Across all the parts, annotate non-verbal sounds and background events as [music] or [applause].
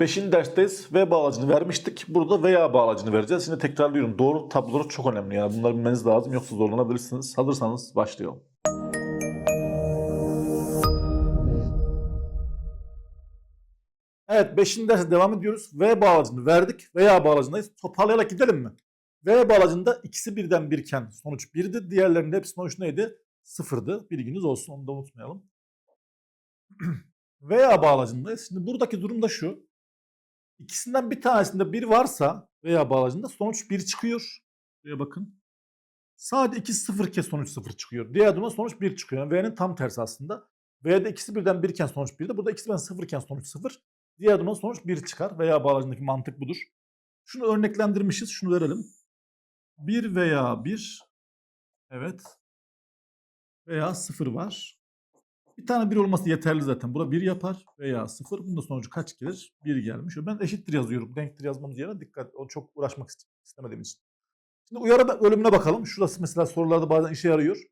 Beşinci dersteyiz. V bağlacını vermiştik. Burada veya bağlacını vereceğiz. Şimdi tekrarlıyorum. Doğru tabloları çok önemli. Yani bunları bilmeniz lazım. Yoksa zorlanabilirsiniz. Hazırsanız başlayalım. Evet 5. derse devam ediyoruz. V bağlacını verdik. Veya bağlacındayız. Toparlayarak gidelim mi? V bağlacında ikisi birden birken sonuç 1'di. Diğerlerinde hepsi sonuç neydi? Sıfırdı. Bilginiz olsun. Onu da unutmayalım. [clears throat] veya bağlacındayız. Şimdi buradaki durum da şu. İkisinden bir tanesinde bir varsa veya bağlacında sonuç 1 çıkıyor. Buraya bakın. Sadece ikisi sıfır kez sonuç 0 çıkıyor. Diğer durumda sonuç 1 çıkıyor. Yani V'nin tam tersi aslında. V'de ikisi birden birken sonuç 1'de. Burada ikisi birden sıfırken sonuç 0. Diğer durumda sonuç 1 çıkar. Veya bağlacındaki mantık budur. Şunu örneklendirmişiz. Şunu verelim. 1 veya 1. Evet. Veya 0 var. Bir tane 1 olması yeterli zaten. Burada 1 yapar veya 0. Bunda sonucu kaç gelir? 1 gelmiş. Ben eşittir yazıyorum. Denktir yazmamız yerine dikkat. O çok uğraşmak istemediğim için. Şimdi uyarı bölümüne bakalım. Şurası mesela sorularda bazen işe yarıyor.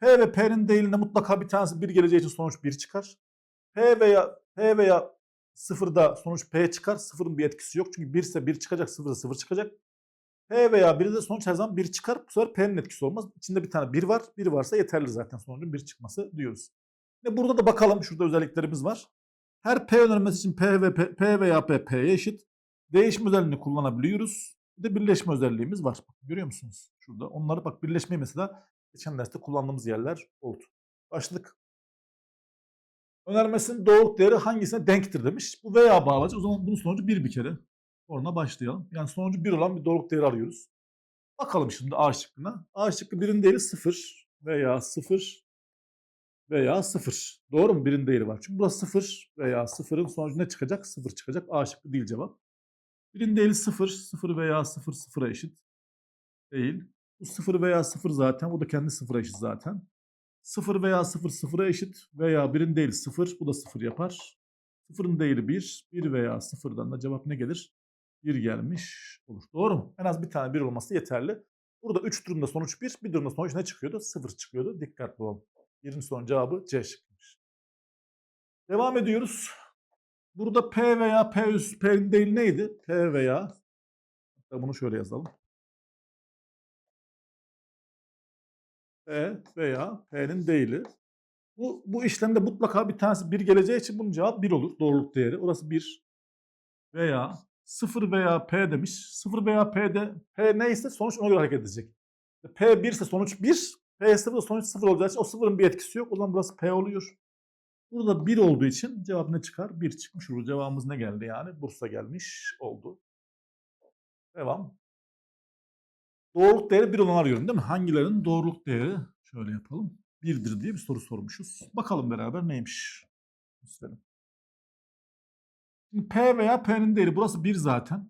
P ve P'nin değilinde mutlaka bir tanesi 1 geleceği için sonuç 1 çıkar. P veya P veya 0'da sonuç P çıkar. 0'ın bir etkisi yok. Çünkü 1 ise 1 çıkacak, 0 ise 0 çıkacak. P veya 1'de sonuç her zaman 1 çıkar. Bu sefer P'nin etkisi olmaz. İçinde bir tane 1 var. 1 varsa yeterli zaten sonucun 1 çıkması diyoruz. Ve burada da bakalım. Şurada özelliklerimiz var. Her P önermesi için P ve P, P veya P P'ye eşit. Değişim özelliğini kullanabiliyoruz. Bir de birleşme özelliğimiz var. Bak, görüyor musunuz? Şurada. Onları bak birleşmeyi mesela geçen derste kullandığımız yerler oldu. Başlık. Önermesinin doğruluk değeri hangisine denktir demiş. Bu veya bağlacı. O zaman bunun sonucu 1 bir kere. Oradan başlayalım. Yani sonucu 1 olan bir doğruluk değeri arıyoruz. Bakalım şimdi A şıkkına. A şıkkı birin değeri 0 veya 0 veya 0. Doğru mu? Birin değeri var. Çünkü burası 0 veya 0'ın sonucu ne çıkacak? 0 çıkacak. A şıkkı değil cevap. Birin değeri 0. 0 veya 0 0'a eşit. Değil. Bu 0 veya 0 zaten. Bu da kendi 0'a eşit zaten. 0 veya 0 0'a eşit veya birin değeri 0. Bu da 0 yapar. 0'ın değeri 1. 1 veya 0'dan da cevap ne gelir? 1 gelmiş olur. Doğru mu? En az bir tane 1 olması yeterli. Burada 3 durumda sonuç 1. Bir durumda sonuç ne çıkıyordu? 0 çıkıyordu. Dikkatli olun. Birinci sorunun cevabı C şıkkıymış. Devam ediyoruz. Burada P veya P üst P'nin değil neydi? P veya hatta bunu şöyle yazalım. P veya P'nin değili. Bu, bu işlemde mutlaka bir tanesi 1 geleceği için bunun cevabı 1 olur. Doğruluk değeri. Orası 1 veya 0 veya P demiş. 0 veya P'de P neyse sonuç ona göre hareket edecek. P 1 ise sonuç 1. P 0 sonuç 0 olacağı için o 0'ın bir etkisi yok. O burası P oluyor. Burada 1 olduğu için cevap ne çıkar? 1 çıkmış olur. Cevabımız ne geldi yani? Bursa gelmiş oldu. Devam. Doğruluk değeri 1 olan arıyorum değil mi? Hangilerinin doğruluk değeri? Şöyle yapalım. 1'dir diye bir soru sormuşuz. Bakalım beraber neymiş? Şimdi P veya P'nin değeri burası 1 zaten.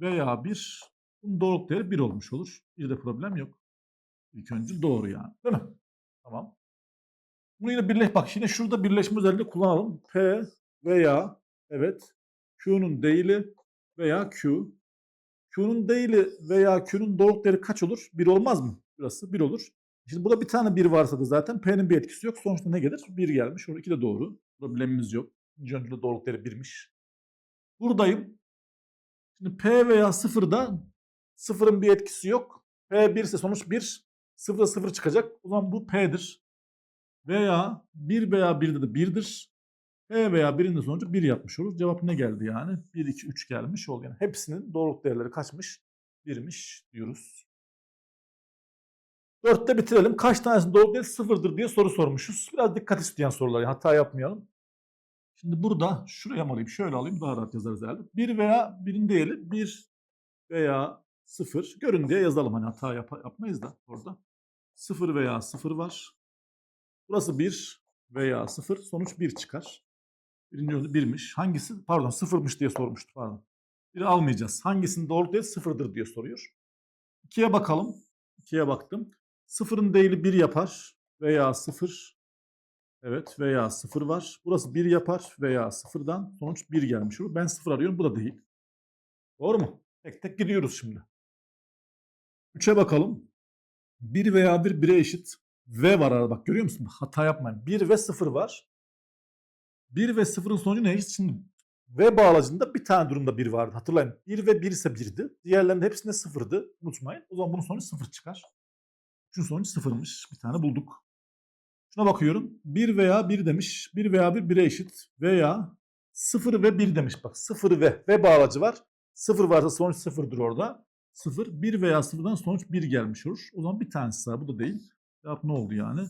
Veya 1. Bunun doğruluk değeri 1 olmuş olur. Bir problem yok. İlk önce doğru yani. Değil mi? Tamam. Bunu yine birleş bak yine şurada birleşme özelliği kullanalım. P veya evet Q'nun değili veya Q. Q'nun değili veya Q'nun doğruluk değeri kaç olur? 1 olmaz mı? Burası 1 olur. Şimdi burada bir tane 1 varsa da zaten P'nin bir etkisi yok. Sonuçta ne gelir? 1 gelmiş. Orada 2 de doğru. Problemimiz yok. İkinci öncülde doğruluk değeri 1'miş. Buradayım. Şimdi P veya 0'da 0'ın bir etkisi yok. P 1 ise sonuç 1. 0'da 0 çıkacak. O zaman bu P'dir. Veya 1 veya 1'de de 1'dir. P veya 1'in de sonucu 1 yapmış olur. Cevap ne geldi yani? 1, 2, 3 gelmiş oldu. Yani hepsinin doğruluk değerleri kaçmış? 1'miş diyoruz. 4'te bitirelim. Kaç tanesinin doğruluk değeri 0'dır diye soru sormuşuz. Biraz dikkat isteyen sorular. Yani hata yapmayalım. Şimdi burada şuraya mı alayım? Şöyle alayım daha rahat yazarız herhalde. 1 veya 1'in değeri 1 veya 0. Görün diye yazalım. Hani hata yap yapmayız da orada. 0 veya 0 var. Burası 1 veya 0. Sonuç 1 çıkar. Birinci yolu 1'miş. Hangisi? Pardon 0'mış diye sormuştu. Pardon. 1'i almayacağız. Hangisinin doğru değil 0'dır diye soruyor. 2'ye bakalım. 2'ye baktım. 0'ın değili 1 yapar veya 0. Evet veya 0 var. Burası 1 yapar veya 0'dan sonuç 1 gelmiş olur. Ben 0 arıyorum. Bu da değil. Doğru mu? Tek tek gidiyoruz şimdi. 3'e bakalım. 1 veya 1 1'e eşit. V var arada bak görüyor musun? Hata yapmayın. 1 ve 0 var. 1 ve 0'ın sonucu ne? Şimdi V bağlacında bir tane durumda 1 vardı. Hatırlayın. 1 ve 1 ise 1'di. Diğerlerinde hepsinde 0'dı. Unutmayın. O zaman bunun sonucu 0 çıkar. Şunun sonucu 0'mış. Bir tane bulduk. Şuna bakıyorum. 1 veya 1 demiş. 1 veya 1 1'e eşit. Veya 0 ve 1 demiş. Bak 0 ve ve bağlacı var. 0 varsa sonuç 0'dır orada. 0. 1 veya 0'dan sonuç 1 gelmiş olur. O zaman bir tanesi var. Bu da değil. Cevap ne oldu yani?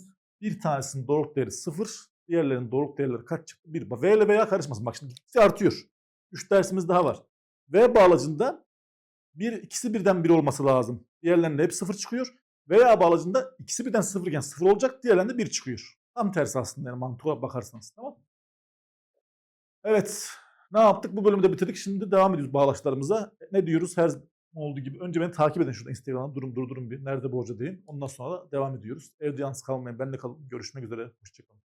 Bir tanesinin doğruluk değeri 0. Diğerlerinin doğruluk değerleri kaç çıktı? 1. V ile veya karışmasın. Bak şimdi gittikçe artıyor. 3 dersimiz daha var. V bağlacında bir, ikisi birden 1 olması lazım. Diğerlerinde hep 0 çıkıyor. Veya bağlacında ikisi birden 0 iken 0 olacak. Diğerlerinde 1 çıkıyor. Tam tersi aslında yani mantığa bakarsanız. Tamam Evet. Ne yaptık? Bu bölümü de bitirdik. Şimdi devam ediyoruz bağlaçlarımıza. Ne diyoruz? Her olduğu gibi. Önce beni takip edin şurada Instagram'da. Durun durdurun bir. Nerede bu hoca deyin. Ondan sonra da devam ediyoruz. Evde yalnız kalmayın. Ben de kalın. Görüşmek üzere. Hoşçakalın.